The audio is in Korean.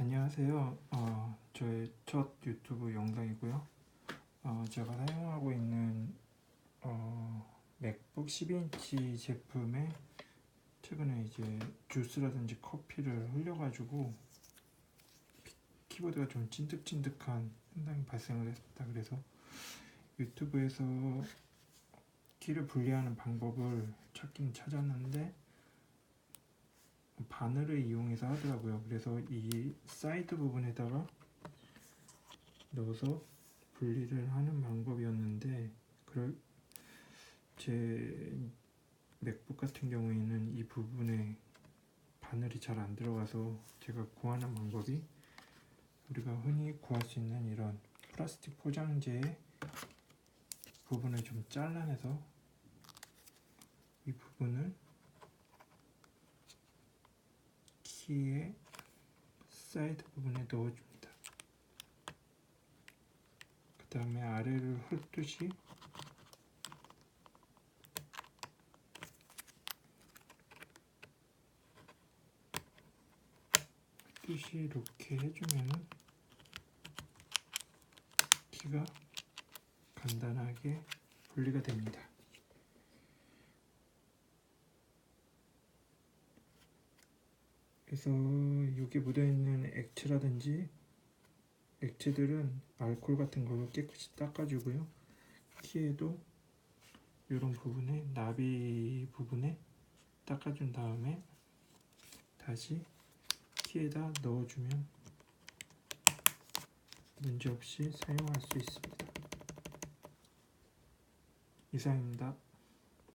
안녕하세요. 어, 저의 첫 유튜브 영상이고요. 어, 제가 사용하고 있는 어, 맥북 12인치 제품에 최근에 이제 주스라든지 커피를 흘려가지고 키- 키보드가 좀 찐득찐득한 현상이 발생을 했습니다. 그래서 유튜브에서 키를 분리하는 방법을 찾긴 찾았는데 바늘을 이용해서 하더라고요. 그래서 이 사이드 부분에다가 넣어서 분리를 하는 방법이었는데 그럴 제 맥북 같은 경우에는 이 부분에 바늘이 잘 안 들어가서 제가 구하는 방법이 우리가 흔히 구할 수 있는 이런 플라스틱 포장재 부분을 좀 잘라내서 이 부분을 키의 사이드 부분에 넣어줍니다. 그 다음에 아래를 훑듯이 훑듯이 이렇게 해주면은 키가 간단하게 분리가 됩니다. 그래서 여기 묻어있는 액체라든지 액체들은 알코올 같은 걸로 깨끗이 닦아주고요. 키에도 이런 부분에 나비 부분에 닦아준 다음에 다시 키에다 넣어주면 문제없이 사용할 수 있습니다. 이상입니다.